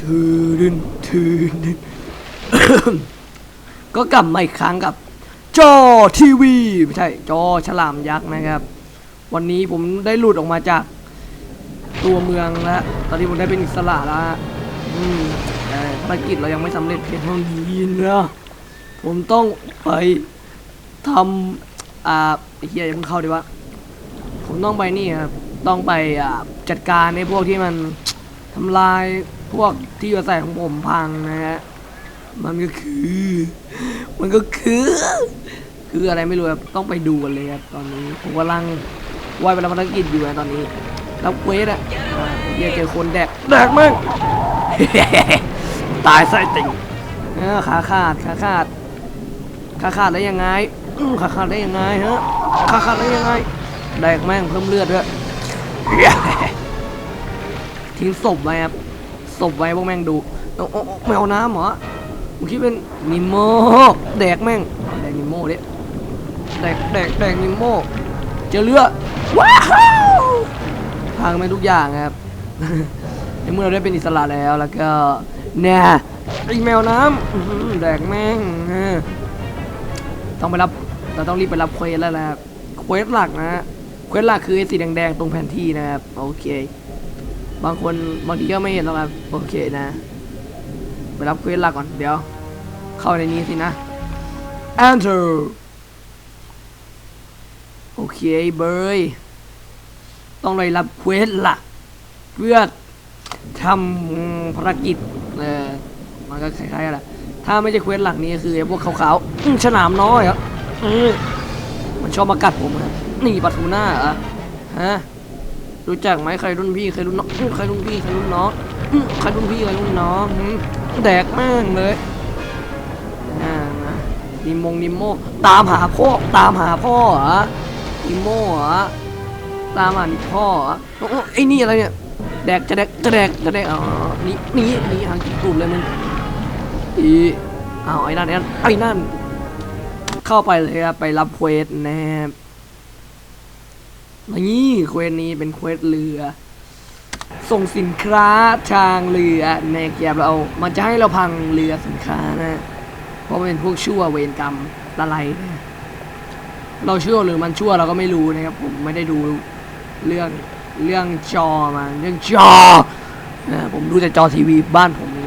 ทืดึนทืดึนก็กลับมาอีกครั้งกับ จอทีวีไม่ใช่ จอฉลามยักษ์นะครับ วันนี้ผมได้หลุดออกมาจาก ตัวเมืองแล้วตอนนี้ผมได้เป็นอิสระแล้วอืมแต่ภารกิจเรายังไม่สำเร็จเพียงเท่านี้นะผมต้องไปทำอ่าอ้เฮียอย่าเพิ่งเข้าดีวะผมต้องไปนี่ครับต้องไปจัดการในพวกที่มันทำลาย พวกที่อยู่อาศัยของผมพังนะฮะ มันก็คือ มันก็คือ คืออะไรไม่รู้ครับ ต้องไปดูกันเลยครับตอนนี้ ผมกำลังว่ายไปรับภารกิจอยู่นะตอนนี้รับเควสอะอ่าเฮียเจอคนแดก แดกมั่งตายไส้ติ่งขาขาดขาขาดขาขาดได้ยังไงขาขาดได้ยังไงฮะขาขาดได้ยังไง แดกแม่งเพิ่มเลือดด้วยทิ้งศพไว้ครับ ศพไว้พวกแม่งดูโอ้โอ้โอ้ไม่เอาน้ำเหรอมึงคิดเป็นนิโมแดกแม่งแดกนิโมดิแดกแดกแดกนิโมเจอเรือว้าวพังไปทุกอย่างครับในเมื่อเราได้เป็นอิสระแล้วแล้วก็เนี่ยไอแมวน้ำแดกแม่งต้องไปรับเราต้องรีบไปรับเควสแล้วนะครับเควสหลักนะเควสหลักคือไอสีแดงๆตรงแผนที่นะครับโอเค บางคนบางทีก็ไม่เห็นหรอกครับโอเคนะไปรับเควสหลักก่อนเดี๋ยว เข้าในนี้สินะ enter โอเคเบยต้องไปรับเควสหลัก เพื่อทำภารกิจเออมันก็คล้ายๆกันแหละถ้าไม่ใช่เควสหลักนี้คือไอ้พวกขาวๆฉลามน้อยเหรออืมมันชอบมากัดผมนี่ปลาทูน่าเหรอฮะ รู้จักไหมใครรุ่นพี่ใครรุ่นน้องใครรุ่นพี่ใครรุ่นน้องใครรุ่นพี่ใครรุ่นน้องแดกม่งเลยนะนิมงนิโมตามหาพ่อตามหาพ่อเหรอนิโมเหรอตามหาพ่อเหรอไอ้นี่อะไรเนี่ยแดกจะแดกจะแดกจะแดกอ๋อนี่นี่นี่หางกินตูดเลยมึงอีอ้าวไอ้นั่นไอ้นั่นไอ้นั่นเข้าไปเลยครับไปรับเควสนะครับ นี่เควสนี้เป็นเควสเรือ ส่งสินค้าทางเรือในเกียบเรามันจะให้เราพังเรือสินค้านะ เพราะเป็นพวกชั่วเวรกรรมอะไรนะเราชั่วหรือมันชั่วเราก็ไม่รู้นะครับ ผมไม่ได้ดูเรื่องเรื่องจอมาเรื่องจอนะผมดูแต่จอทีวีบ้านผมนี่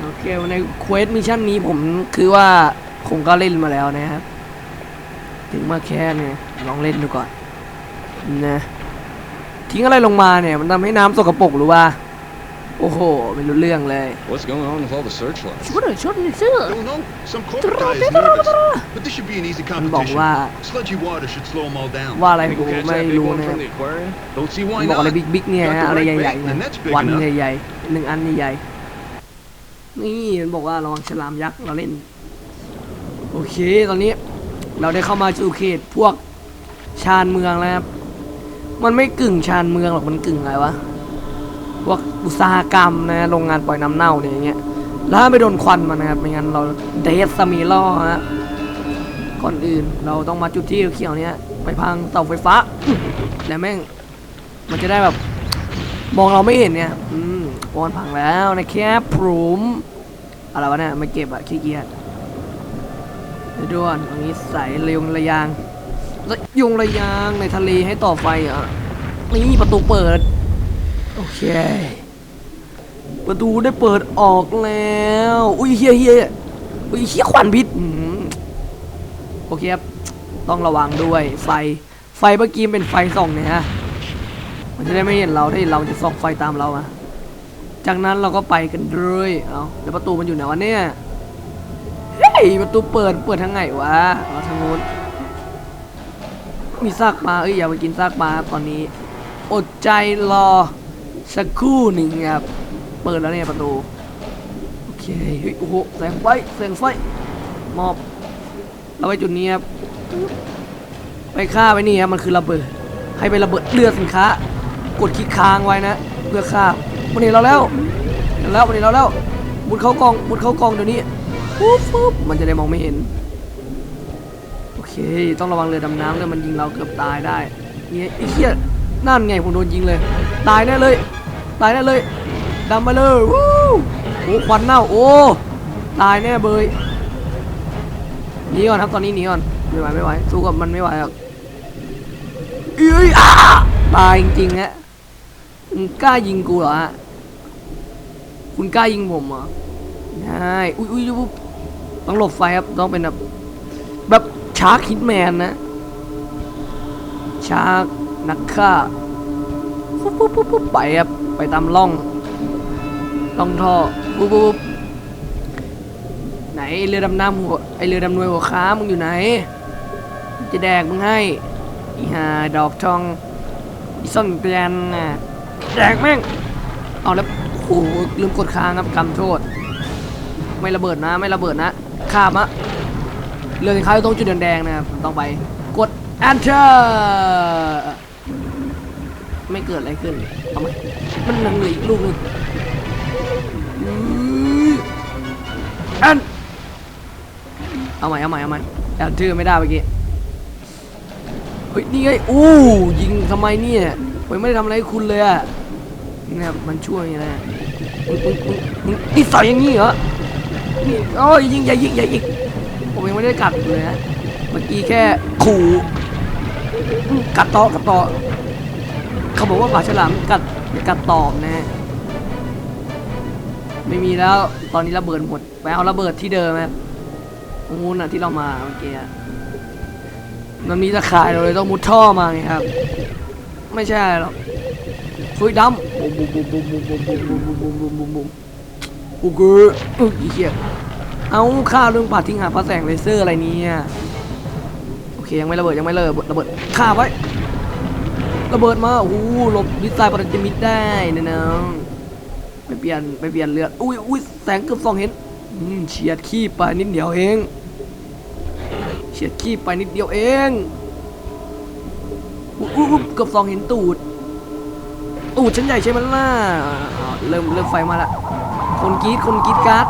โอเคในเควสมิชชั่นนี้ผมคือว่าผมก็เล่นมาแล้วนะครับ ถึงมาแค่เนี่ย ลองเล่นดูก่อนนะทิ้งอะไรลงมาเนี่ย มันทำให้น้ำสกปรกหรือว่า โอ้โห ไม่รู้เรื่องเลย What's going on with all the searchlights? ชุดเลยชุดเลยชื่อ Don't know. Some corporate guy is nervous. But this should be an easy มันบอก competition. ว่า Sludgy water should slow them all down. ว่าอะไร Think กู we'll catch ไม่ that big รู้ one นะ from the aquarium? Don't see มัน why บอกอะไร not. บิ๊กบิ๊กเนี่ย Got the อะไร right ใหญ่ bait, ๆ and นะ that's big วัน enough. ใหญ่ๆหนึ่งอันใหญ่ๆนี่มันบอกว่าระวังฉลามยักษ์เราเล่น โอเคตอนนี้เราได้เข้ามาสู่เขตพวก ชานเมืองแล้วครับ มันไม่กึ่งชานเมืองหรอกมันกึ่งอะไรวะพวกอุตสาหกรรมนะโรงงานปล่อยน้ำเน่าเนี่ยอย่างเงี้ยแล้วถ้าไม่โดนควันมันนะครับไม่งั้นเราเดสซามีล่อฮะก่อนอื่นเราต้องมาจุดที่เขียวเนี้ยไปพังเสาไฟฟ้าแล้วแม่งมันจะได้แบบ มองเราไม่เห็นเนี่ย อืมวอนพังแล้วนะครับพรุมอะไรวะเนี่ยไม่เก็บอะขี้เกียจเดี๋ยวด่วนตรงนี้ใส่ระยงระยาง ระยงระยางในทะเลให้ต่อไฟอะนี่ประตูเปิด โอเค ประตูได้เปิดออกแล้ว อุ้ยเฮียเฮียอุ้ยเฮียควันพิษโอเคครับ ต้องระวังด้วยไฟ ไฟเมื่อกี้เป็นไฟส่องเนี่ยฮะ มันจะได้ไม่เห็นเราถ้าเห็นเราจะส่องไฟตามเรามาจากนั้นเราก็ไปกันเลยเอาแล้วประตูมันอยู่ไหนวะเนี่ย เฮ้ย ประตูเปิด เปิดทางไหนวะเอาทางนู้น มีซากปลาเอ้ยอย่าไปกินซากปลาครับตอนนี้ อดใจรอสักครู่หนึ่งครับ เปิดแล้วเนี่ยประตู โอเคเฮ้ยโอ้โหแสงไฟแสงไฟมอบเราไปจุดนี้ครับไปฆ่าไปนี่ครับมันคือระเบิด ให้ไประเบิดเรือสินค้า กดคลิกค้างไว้นะเพื่อฆ่าวันนี้เราแล้วเห็นแล้ววันนี้เราแล้วมุดเข้ากองมุดเข้ากองเดี๋ยวนี้ปุ๊บปุ๊บมันจะได้มองไม่เห็น เค ต้องระวังเรือดำน้ำเลยมันยิงเราเกือบตายได้เนี่ยไอ้เหี้ยนั่นไงผมโดนยิงเลย ตายแน่เลย ตายแน่เลยดำมาเลยวู้โอ้ควันเน่าโอ้ตายแน่เบยหนีก่อนครับตอนนี้หนีก่อนไม่ไหวไม่ไหวสู้กับมันไม่ไหวหรอกเอ้ยอ้าตายจริงๆฮะมึงกล้ายิงกูเหรอฮะคุณกล้ายิงผมเหรอได้อุ้ยอุ้ยต้องหลบไฟครับต้องเป็นแบบแบบ ชาร์คฮิตแมนนะ ชาร์คนักฆ่าปุ๊บปุ๊บปุ๊บปุ๊บไปครับ ไปตามร่องร่องท่อปุ๊บปุ๊บไหนเรือดำน้ำหัวไอเรือดำนวยหัวค้ามึงอยู่ไหน จะแดกมึงให้อีหาดอกทองอีส้นเตียนน่ะแดกแม่งเอาแล้วโอ้ลืมกดค้างครับกำโทษ ไม่ระเบิดนะ ไม่ระเบิดนะข้ามอะ เรือสินค้าอยู่ตรงจุดแดงๆนะครับต้องไปกด enter ไม่เกิดอะไรขึ้นเอาไหมมันยังเหลืออีกลูกนึงอันเอาใหม่เอาใหม่เอาใหม่ enter ไม่ได้เมื่อกี้เฮ้ยนี่ไงอู้ยิงทำไมเนี่ยผมไม่ได้ทำอะไรคุณเลยอะนี่นะครับมันช่วยอย่างไรมึงมึงมึงมึงนี่ใส่อย่างนี้เหรอนี่โอ้ยยิงอย่ายิงอย่ายิง ผมยังไม่ได้กัดเลยนะเมื่อกี้แค่ขู่กัดตอกัดตอเขาบอกว่าปลาฉลามกัดกัดตอบนะไม่มีแล้วตอนนี้ระเบิดหมดไปเอาระเบิดที่เดิมครับตรงนู้นน่ะที่เรามาเมื่อกี้มันมีตะข่ายเราเลยต้องมุดท่อมาไงครับ ไม่ใช่หรอกฟุ้ยดำบุมบุมบุมบุมบุมบุมบุมบุมบุมบุมบุมบุมโอเคอุ๊ยอีเหี้ย เอาฆ่าเรื่องปาทิ้งหาพระแสงเลเซอร์อะไรเนี่ยโอเคยังไม่ระเบิดยังไม่ระเบิดระเบิดฆ่าไว้ระเบิดมาโอ้โหลบดิสไซน์ปรจิมิดได้นะน้องไปเปลี่ยนไปเปลี่ยนเลือดอุ้ยอุ้ยแสงเกือบสองเห็นเฉียดขี้ไปนิดเดียวเองเฉียดขี้ไปนิดเดียวเองอุ๊ยเกือบสองเห็นตูดตูดฉันใหญ่ใช่ไหมล่ะเริ่มเริ่มไฟมาละ คนกรีดคนกรีดการ์ด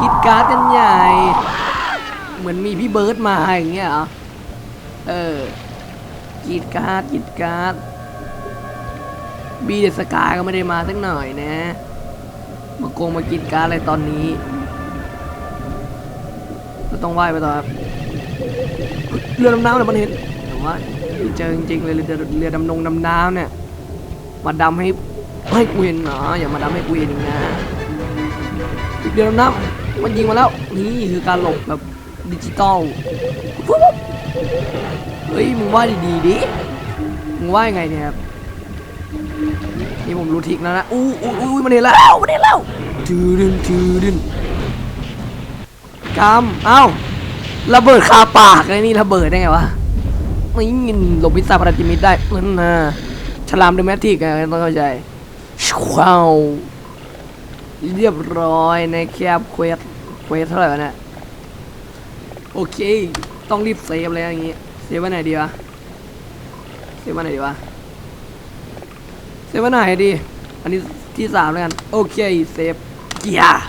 กรีดการ์ดกันใหญ่ เหมือนมีพี่เบิร์ดมาอย่างเงี้ยเหรอเออกรีดการ์ดกรีดการ์ดบีเดสกายก็ไม่ได้มาสักหน่อยนะมาโกงมากรีดการ์ดอะไรตอนนี้เราต้องไหว้ไปต่อครับเรือดำน้ำเนี่ยมันเห็นแต่ว่าเจอจริงๆเลยเรือเรือดำนงดำน้ำเนี่ยมาดำให้ให้กูเห็นเหรออย่ามาดำให้กูเห็นนะ เรือดำน้ำมันยิงมาแล้ว นี่คือการหลบแบบดิจิตอลเฮ้ยมึงว่าดีๆดิมึงว่ายังไงเนี่ยครับนี่ผมรู้ทิกแล้วนะอู้อู้อู้มันเห็นแล้วมันเห็นแล้วถือดึนถือดึนกำเอ้าระเบิดคาปากไอ้นี่ระเบิดได้ไงวะไม่ยินหลบวิสาพาราจิมิตได้นั่นนะฉลามเดอะแมทริกไงต้องเข้าใจว้าว เรียบร้อยในแคบเควสเควสเท่าไหร่วะเนี่ยโอเค ต้องรีบเซฟเลยอย่างงี้เซฟไว้ไหนดีวะเซฟไว้ไหนดีวะเซฟไว้ไหนดี อันนี้ที่สามแล้วกัน โอเคเซฟเกียร์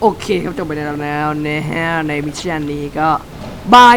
โอเคครับจบไปแล้วแล้วนะฮะในมิชชั่นนี้ก็บาย